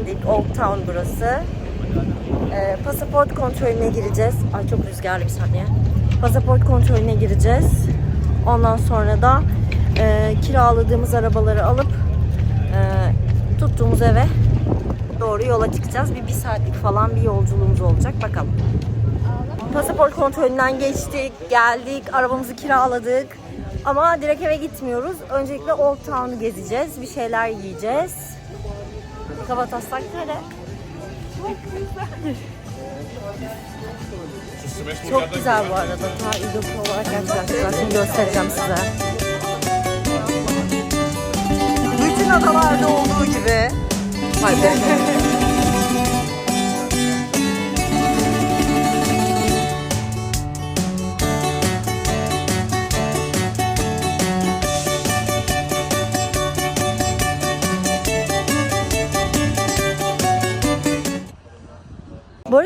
indik. Old Town burası. Ee, pasaport kontrolüne gireceğiz. Ay çok rüzgarlı bir saniye. Pasaport kontrolüne gireceğiz. Ondan sonra da e, kiraladığımız arabaları alıp e, tuttuğumuz eve doğru yola çıkacağız. Bir, bir saatlik falan bir yolculuğumuz olacak. Bakalım. Pasaport kontrolünden geçtik, geldik, arabamızı kiraladık. Ama direkt eve gitmiyoruz. Öncelikle Old Town'u gezeceğiz, bir şeyler yiyeceğiz. Kabataslak nere? Çok güzel bu arada. Ta İdopya olarak güzel. Şimdi göstereceğim size. Bütün adalarda olduğu gibi. Hadi.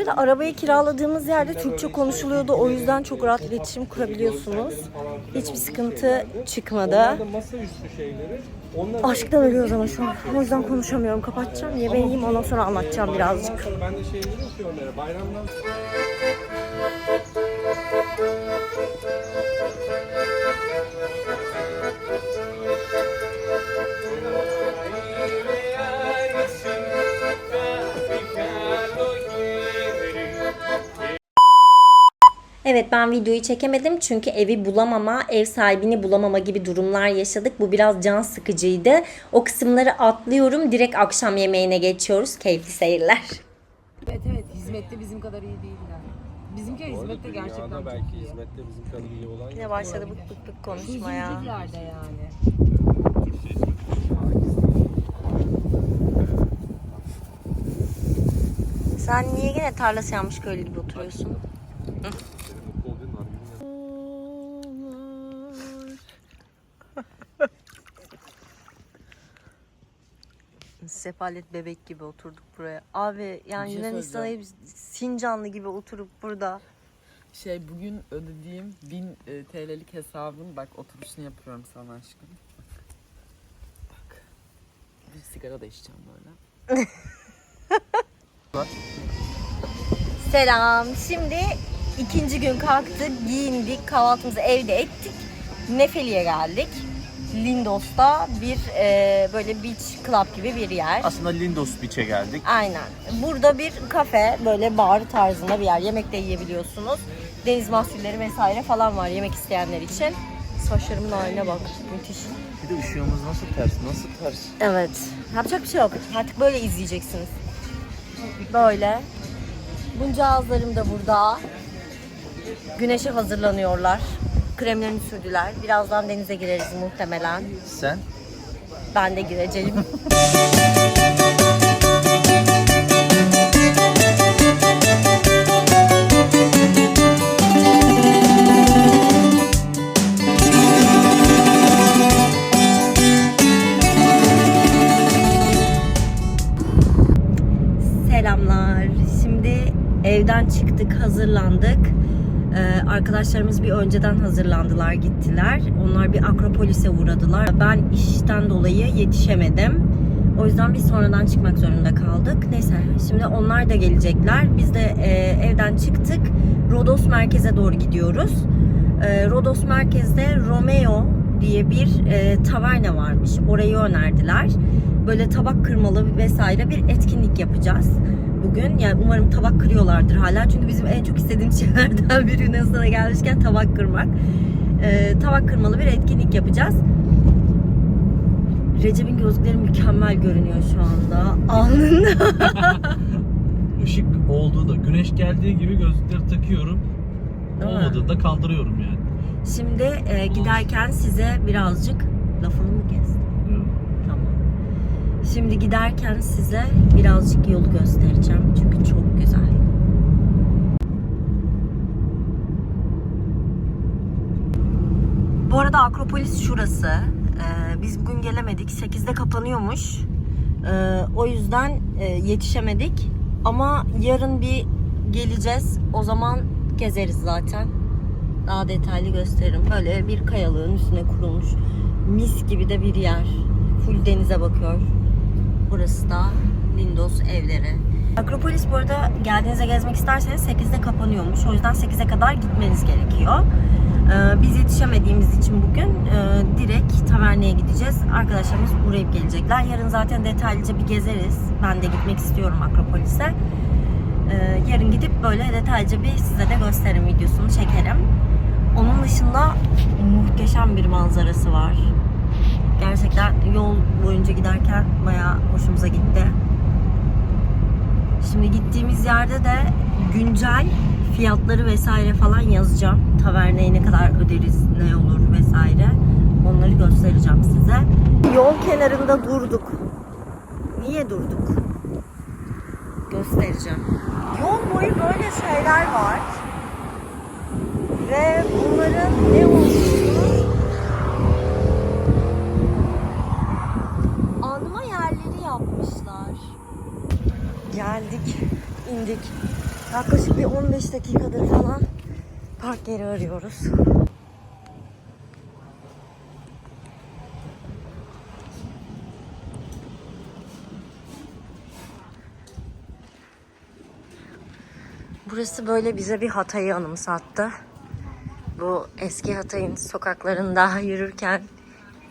arada arabayı kiraladığımız yerde Türkçe konuşuluyordu. O yüzden çok rahat iletişim kurabiliyorsunuz. Hiçbir sıkıntı çıkmadı. Aşktan ölüyoruz ama şu an. O yüzden konuşamıyorum. Kapatacağım. Yemeği yiyeyim ondan sonra anlatacağım birazcık. ben de şeyleri onlara. Bayramdan Evet ben videoyu çekemedim çünkü evi bulamama, ev sahibini bulamama gibi durumlar yaşadık. Bu biraz can sıkıcıydı. O kısımları atlıyorum. Direkt akşam yemeğine geçiyoruz. Keyifli seyirler. Evet evet hizmette bizim kadar iyi değiller. Bizimkiler hizmette gerçekten çok belki iyi. hizmette bizim kadar iyi olan Yine başladı bık bık bık konuşmaya. Huzurcuklerde yani. Sen niye gene tarlası yanmış köylü gibi oturuyorsun? mutlu Sefalet bebek gibi oturduk buraya. Abi yani Bir şey Yunanistan'a hep Sincanlı gibi oturup burada. Şey bugün ödediğim 1000 e, TL'lik hesabın bak oturuşunu yapıyorum sana aşkım. Bak. Bir sigara da içeceğim böyle. Selam. Şimdi ikinci gün kalktık, giyindik, kahvaltımızı evde ettik. Nefeli'ye geldik. Lindos'ta bir e, böyle beach club gibi bir yer. Aslında Lindos Beach'e geldik. Aynen. Burada bir kafe, böyle bar tarzında bir yer. Yemek de yiyebiliyorsunuz. Deniz mahsulleri vesaire falan var yemek isteyenler için. Saçlarımın haline bak. Müthiş. Bir de ışığımız nasıl ters, nasıl ters? Evet. Yapacak bir şey yok. Artık böyle izleyeceksiniz. Böyle. Bunca ağızlarım da burada. Güneşe hazırlanıyorlar. Kremlerini sürdüler. Birazdan denize gireriz muhtemelen. Sen? Ben de gireceğim. arkadaşlarımız bir önceden hazırlandılar, gittiler. Onlar bir Akropolis'e uğradılar. Ben işten dolayı yetişemedim. O yüzden biz sonradan çıkmak zorunda kaldık. Neyse, şimdi onlar da gelecekler. Biz de e, evden çıktık. Rodos merkeze doğru gidiyoruz. E, Rodos merkezde Romeo diye bir e, taverna varmış. Orayı önerdiler. Böyle tabak kırmalı vesaire bir etkinlik yapacağız bugün. Yani umarım tabak kırıyorlardır hala. Çünkü bizim en çok istediğimiz şeylerden biri Yunanistan'a gelmişken tabak kırmak. E, tabak kırmalı bir etkinlik yapacağız. Recep'in gözlükleri mükemmel görünüyor şu anda. Alnında. Işık olduğunda, güneş geldiği gibi gözlükleri takıyorum. Olmadığında kaldırıyorum yani. Şimdi e, giderken size birazcık lafını mı kestim? Şimdi giderken size birazcık yolu göstereceğim. Çünkü çok güzel. Bu arada Akropolis şurası. Ee, biz bugün gelemedik. 8'de kapanıyormuş. Ee, o yüzden e, yetişemedik. Ama yarın bir geleceğiz. O zaman gezeriz zaten. Daha detaylı gösteririm. Böyle bir kayalığın üstüne kurulmuş mis gibi de bir yer. Full denize bakıyor. Burası da Lindos evleri. Akropolis bu arada geldiğinizde gezmek isterseniz 8'de kapanıyormuş. O yüzden 8'e kadar gitmeniz gerekiyor. Ee, biz yetişemediğimiz için bugün e, direkt taverneye gideceğiz. Arkadaşlarımız uğrayıp gelecekler. Yarın zaten detaylıca bir gezeriz. Ben de gitmek istiyorum Akropolis'e. Ee, yarın gidip böyle detaylıca bir size de gösterim videosunu çekerim. Onun dışında muhteşem bir manzarası var. Gerçekten yol boyunca giderken bayağı hoşumuza gitti. Şimdi gittiğimiz yerde de güncel fiyatları vesaire falan yazacağım. Taverneye ne kadar öderiz, ne olur vesaire. Onları göstereceğim size. Yol kenarında durduk. Niye durduk? Göstereceğim. Yol boyu böyle şeyler var. Ve bunların ne olduğunu Geldik, indik. Yaklaşık bir 15 dakikadır falan park yeri arıyoruz. Burası böyle bize bir Hatay'ı anımsattı. Bu eski Hatay'ın sokaklarında yürürken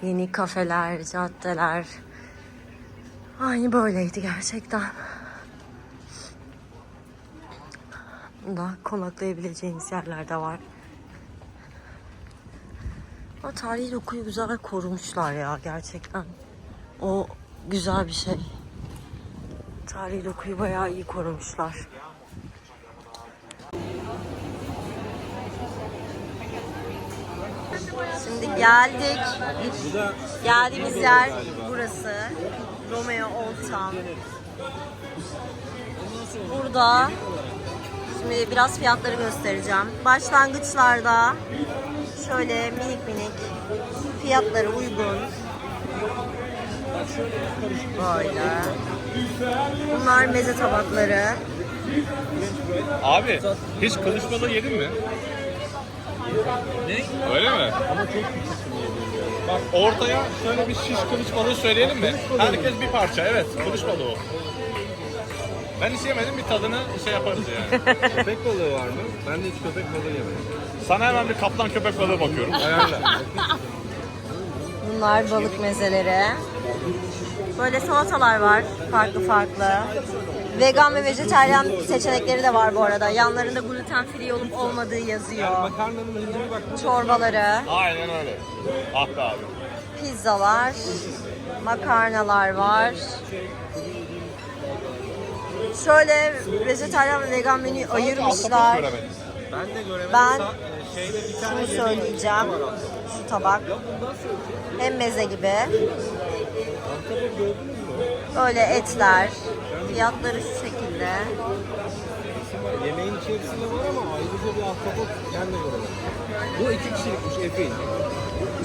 yeni kafeler, caddeler aynı böyleydi gerçekten. Burada konaklayabileceğiniz yerler de var. O tarihi dokuyu güzel korumuşlar ya gerçekten. O güzel bir şey. Tarihi dokuyu bayağı iyi korumuşlar. Şimdi geldik. Geldiğimiz yer burası. Romeo Old Town. Burada şimdi biraz fiyatları göstereceğim. Başlangıçlarda şöyle minik minik fiyatları uygun. Böyle. Bunlar meze tabakları. Abi hiç kılıç balığı yedin mi? Ne? Öyle mi? Ama çok Bak ortaya şöyle bir şiş kılıç balığı söyleyelim mi? Herkes bir parça evet kılıç balığı. Ben hiç yemedim bir tadını şey yaparız yani. Köpek balığı var mı? Ben de hiç köpek balığı yemedim. Sana hemen bir kaplan köpek balığı bakıyorum. Ayarla. Bunlar balık mezeleri. Böyle salatalar var farklı farklı. Vegan ve vejetaryen seçenekleri de var bu arada. Yanlarında gluten free olup olmadığı yazıyor. Makarnanın rengine bak. Çorbaları, Aynen öyle. Ah be abi. pizzalar, makarnalar var. Şöyle vejetaryen ve vegan menüyü ayırmışlar. Ben de göremedim. Ben Sa- şeyde bir tane şunu söyleyeceğim. Şu tabak. Hem meze gibi. Böyle etler. Fiyatları şu şekilde. yemeğin içerisinde var ama ayrıca bir ahtapot ben de göremedim. Bu iki kişilikmiş Efe'in.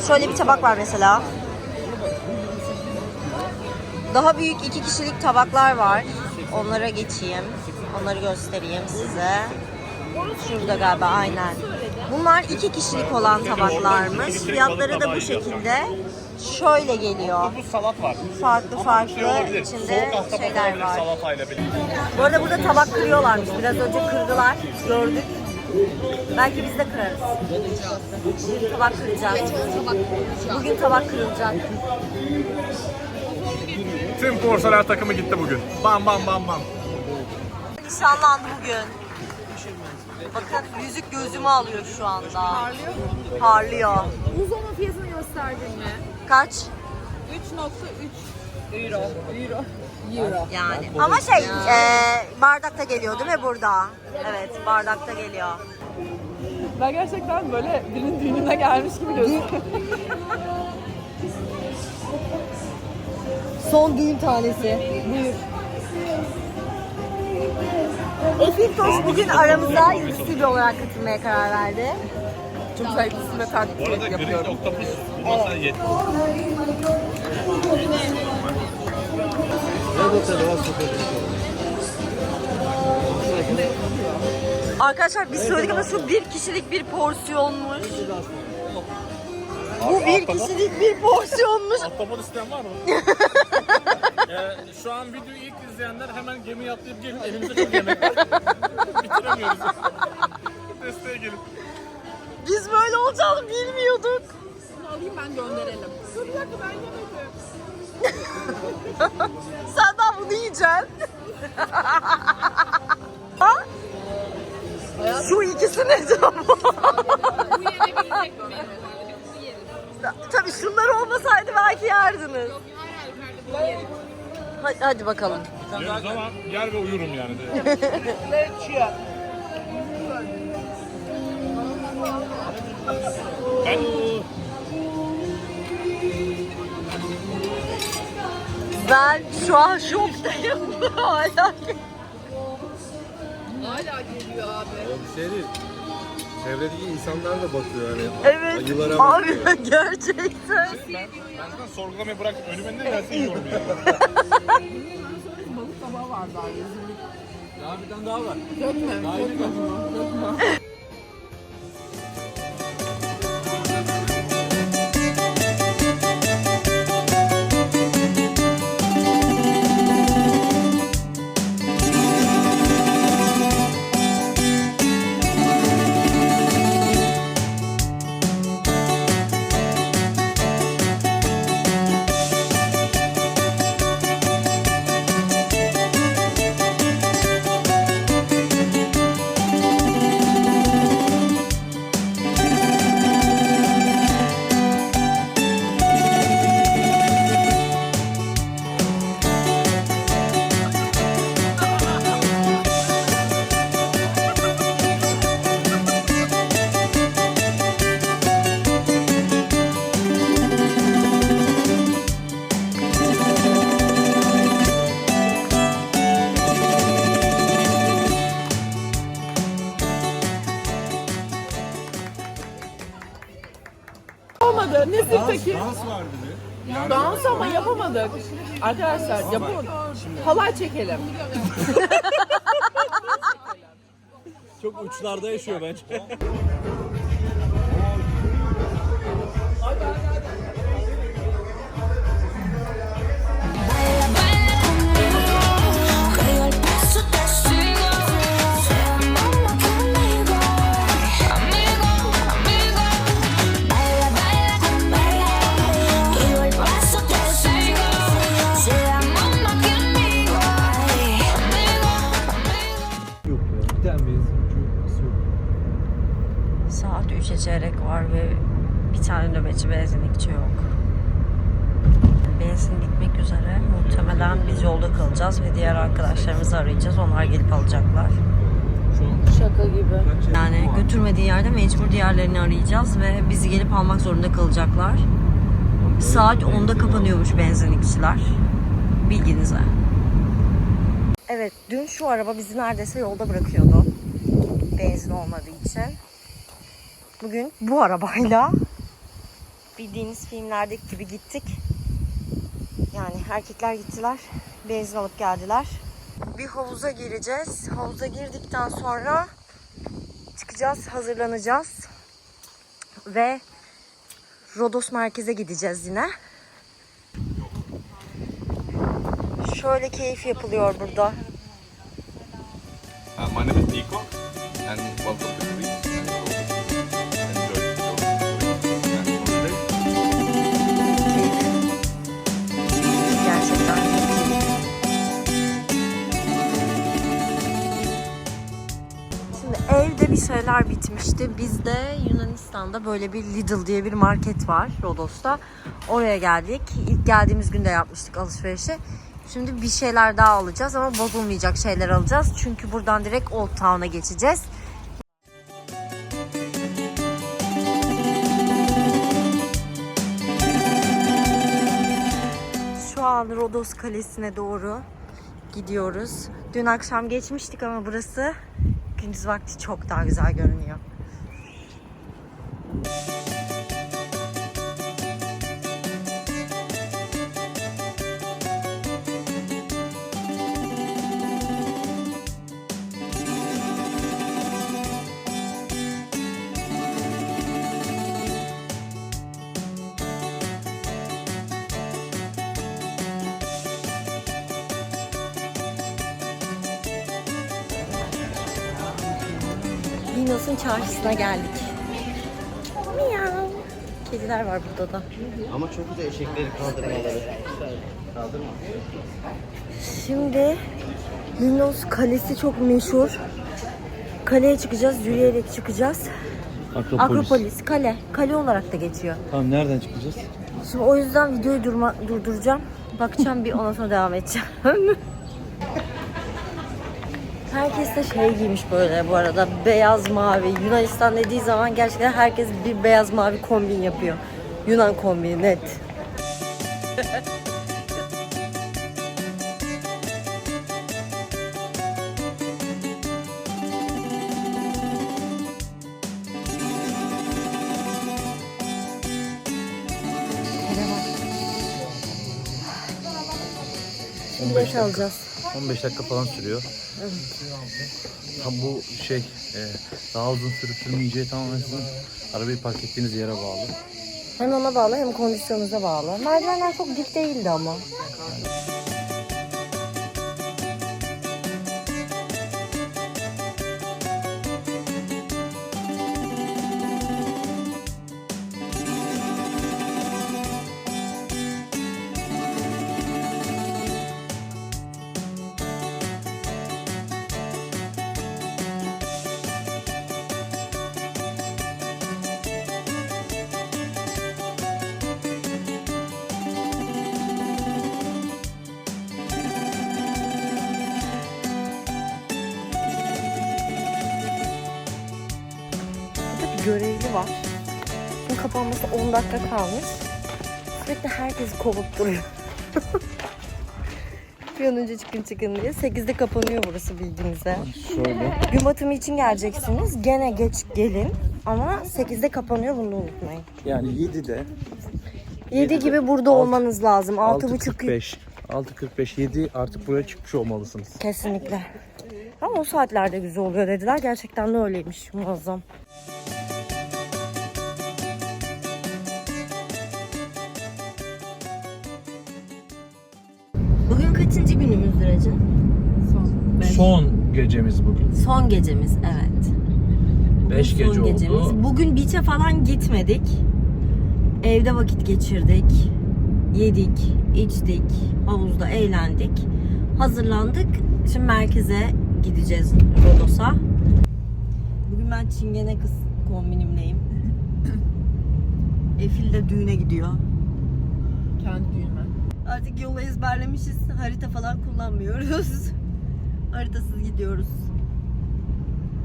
Şöyle bir tabak var mesela. Daha büyük iki kişilik tabaklar var. Onlara geçeyim. Onları göstereyim size. Şurada galiba aynen. Bunlar iki kişilik olan tabaklarmış. Fiyatları da bu şekilde. Şöyle geliyor. Bu salat var. Farklı Şey farklı olabilir. içinde şeyler var. Bu arada burada tabak kırıyorlarmış. Biraz önce kırdılar. Gördük. Belki biz de kırarız. Bugün tabak kıracağız. Bugün tabak kırılacak. Tüm porselen takımı gitti bugün. Bam bam bam bam. Nişanlandı bugün. Bakın yüzük gözümü alıyor şu anda. Parlıyor mu? Parlıyor. Buzdolabı fiyatını gösterdin mi? Kaç? 3.3 euro. Euro. Euro. Yani. Ama şey eee, bardakta geliyor değil mi burada? Evet bardakta geliyor. Ben gerçekten böyle birinin düğününe gelmiş gibi gözüküyorum. Son düğün tanesi. Buyur. Efil Toş bugün aramıza yıldız olarak katılmaya karar verdi. Çok güzel bir ve Bu taklit arada yapıyorum. Octopus bu masaya yetti. Arkadaşlar biz söyledik ama şu bir kişilik bir porsiyonmuş. Bu bir kişilik bir porsiyonmuş. Ahtapot isteyen var mı? Ee, şu an videoyu ilk izleyenler hemen gemiye atlayıp gelin. Elimizde çok yemek var. Hadi, bakalım. Yeriz ama yer ve uyurum yani. ben Ben şu an şoktayım. Hala. Hala geliyor abi. Bir şey değil. Çevredeki insanlar da bakıyor hani. Evet. Ayılara Abi bakıyor. gerçekten. ben, ben zaten sorgulamayı bırakıp önüme ne gelse yiyorum yani. Balık tabağı var daha Ya bir tane daha var. Dökme. Dökme bunu. Dökme. Olmadı. Ne peki? Dans var bir de. Dans ama yapamadık. Arkadaşlar yapamadık. Halay çekelim. Çok uçlarda yaşıyor bence. Saat 3'e çeyrek var ve bir tane nöbetçi benzinlikçi yok. Benzin bitmek üzere. Muhtemelen biz yolda kalacağız ve diğer arkadaşlarımızı arayacağız. Onlar gelip alacaklar. Şaka gibi. Yani götürmediği yerde mecbur diğerlerini arayacağız ve bizi gelip almak zorunda kalacaklar. Saat 10'da kapanıyormuş benzinlikçiler. Bilginize. Evet, dün şu araba bizi neredeyse yolda bırakıyordu. Benzin olmadığı için. Bugün bu arabayla bildiğiniz filmlerdeki gibi gittik. Yani erkekler gittiler, benzin alıp geldiler. Bir havuza gireceğiz. Havuza girdikten sonra çıkacağız, hazırlanacağız. Ve Rodos merkeze gideceğiz yine. Şöyle keyif yapılıyor burada. Şeyler bitmişti. Bizde Yunanistan'da böyle bir Lidl diye bir market var Rodos'ta. Oraya geldik. İlk geldiğimiz günde yapmıştık alışverişi. Şimdi bir şeyler daha alacağız ama bozulmayacak şeyler alacağız. Çünkü buradan direkt Old Town'a geçeceğiz. Şu an Rodos Kalesi'ne doğru gidiyoruz. Dün akşam geçmiştik ama burası gündüz vakti çok daha güzel görünüyor. Minos'un çarşısına geldik. Miyav. Kediler var burada da. Ama çok güzel eşekleri kaldırmaları. Şimdi Minos Kalesi çok meşhur. Kaleye çıkacağız, yürüyerek çıkacağız. Akropolis. Akropolis, kale. Kale olarak da geçiyor. Tamam nereden çıkacağız? Şimdi o yüzden videoyu durma, durduracağım. Bakacağım bir ondan sonra devam edeceğim. Herkes de şey giymiş böyle bu arada beyaz mavi. Yunanistan dediği zaman gerçekten herkes bir beyaz mavi kombin yapıyor. Yunan kombini net. Bilet alacağız. 15 dakika falan sürüyor. Tam bu şey e, daha uzun sürüp sürmeyeceği tamamen sizin arabayı park ettiğiniz yere bağlı. Hem ona bağlı hem kondisyonunuza bağlı. Merdivenler çok dik değildi ama. Burada görevli var. Şimdi kapanması 10 dakika kalmış. Sürekli herkesi kovup duruyor. bir an önce çıkın çıkın diye. 8'de kapanıyor burası bildiğinize. Şöyle. Gün batımı için geleceksiniz. Gene geç gelin. Ama 8'de kapanıyor bunu da unutmayın. Yani 7'de 7 gibi burada Altı- olmanız lazım. 6.30 6.45 6.45 7 artık buraya çıkmış olmalısınız. Kesinlikle. Ama o saatlerde güzel oluyor dediler. Gerçekten de öyleymiş. Muazzam. Kaçıncı günümüzdür Ecin? Son gecemiz bugün. Son gecemiz evet. Bugün 5 gece son gecemiz. oldu. Bugün beach'e falan gitmedik. Evde vakit geçirdik. Yedik, içtik, havuzda eğlendik. Hazırlandık. Şimdi merkeze gideceğiz Rodos'a. Bugün ben çingene kız kombinimleyim. Efil de düğüne gidiyor. Kendi düğünüme. Artık yolu ezberlemişiz. Harita falan kullanmıyoruz. Haritasız gidiyoruz.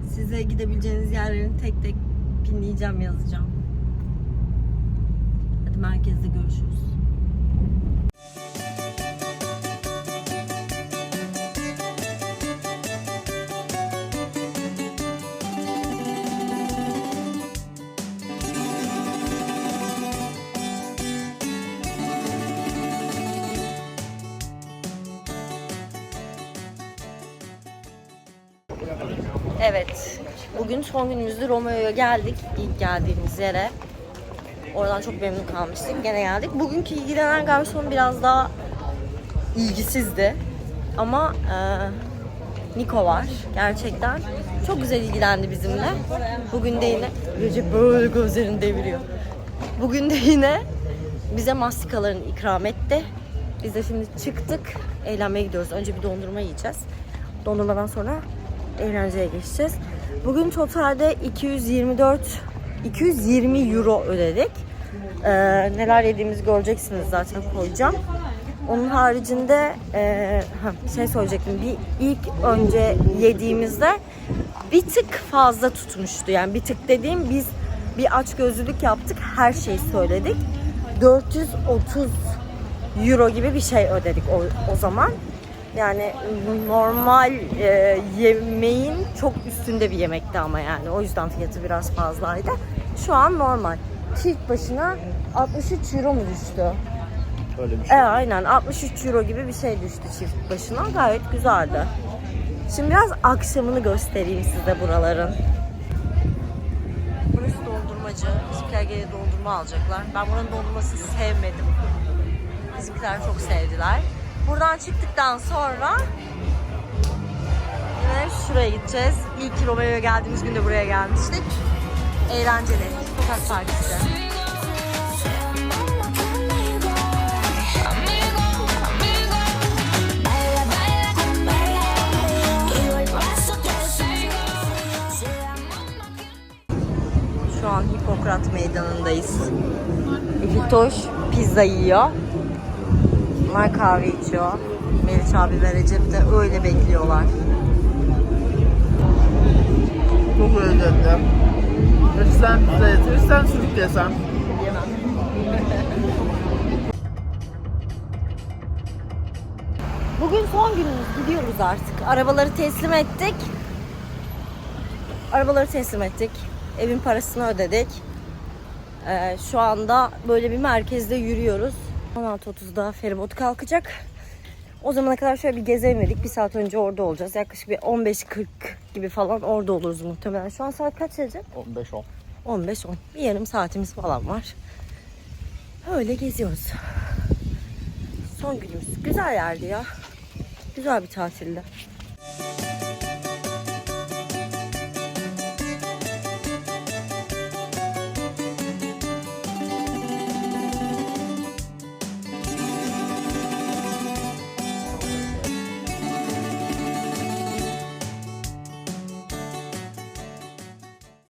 Size gidebileceğiniz yerlerin tek tek pinleyeceğim, yazacağım. Hadi merkezde görüşürüz. Evet. Bugün son günümüzdü. Romeo'ya geldik. İlk geldiğimiz yere. Oradan çok memnun kalmıştık. Gene geldik. Bugünkü ilgilenen garson biraz daha ilgisizdi. Ama e, Niko var. Gerçekten. Çok güzel ilgilendi bizimle. Bugün de yine Recep böyle gözlerini deviriyor. Bugün de yine bize mastikalarını ikram etti. Biz de şimdi çıktık. Eğlenmeye gidiyoruz. Önce bir dondurma yiyeceğiz. Dondurmadan sonra eğlenceye geçeceğiz. Bugün totalde 224 220 euro ödedik. Ee, neler yediğimizi göreceksiniz zaten koyacağım. Onun haricinde e, şey söyleyecektim. Bir ilk önce yediğimizde bir tık fazla tutmuştu. Yani bir tık dediğim biz bir aç gözlülük yaptık. Her şeyi söyledik. 430 euro gibi bir şey ödedik o, o zaman. Yani normal e, yemeğin çok üstünde bir yemekti ama yani. O yüzden fiyatı biraz fazlaydı. Şu an normal. Çift başına 63 euro mu düştü? Öyle bir şey. E, aynen 63 euro gibi bir şey düştü çift başına. Gayet güzeldi. Şimdi biraz akşamını göstereyim size buraların. Burası dondurmacı. Bizimkiler gelip dondurma alacaklar. Ben buranın dondurmasını sevmedim. Bizimkiler çok sevdiler. Buradan çıktıktan sonra Şimdi şuraya gideceğiz. İlk Romeo'ya geldiğimiz günde buraya gelmiştik. Eğlenceli. Sokak partisi. Baila conmigo, amigo, amigo. Baila, baila conmigo. Quiero el paso que sigo. Si la mano Şu an Hipokrat Meydanı'ndayız. Fitoş pizza yiyor. Bunlar kahve içiyor. Meriç abi ve Recep de öyle bekliyorlar. Çok özledim. Lütfen pizza yatırırsan sucuk yesem. Bugün son günümüz. Gidiyoruz artık. Arabaları teslim ettik. Arabaları teslim ettik. Evin parasını ödedik. Ee, şu anda böyle bir merkezde yürüyoruz. 16.30'da feribot kalkacak. O zamana kadar şöyle bir gezelim dedik. Bir saat önce orada olacağız. Yaklaşık bir 15.40 gibi falan orada oluruz muhtemelen. Şu an saat kaç Recep? 15-10. 15-10. Bir yarım saatimiz falan var. Öyle geziyoruz. Son günümüz. Güzel yerdi ya. Güzel bir tatildi.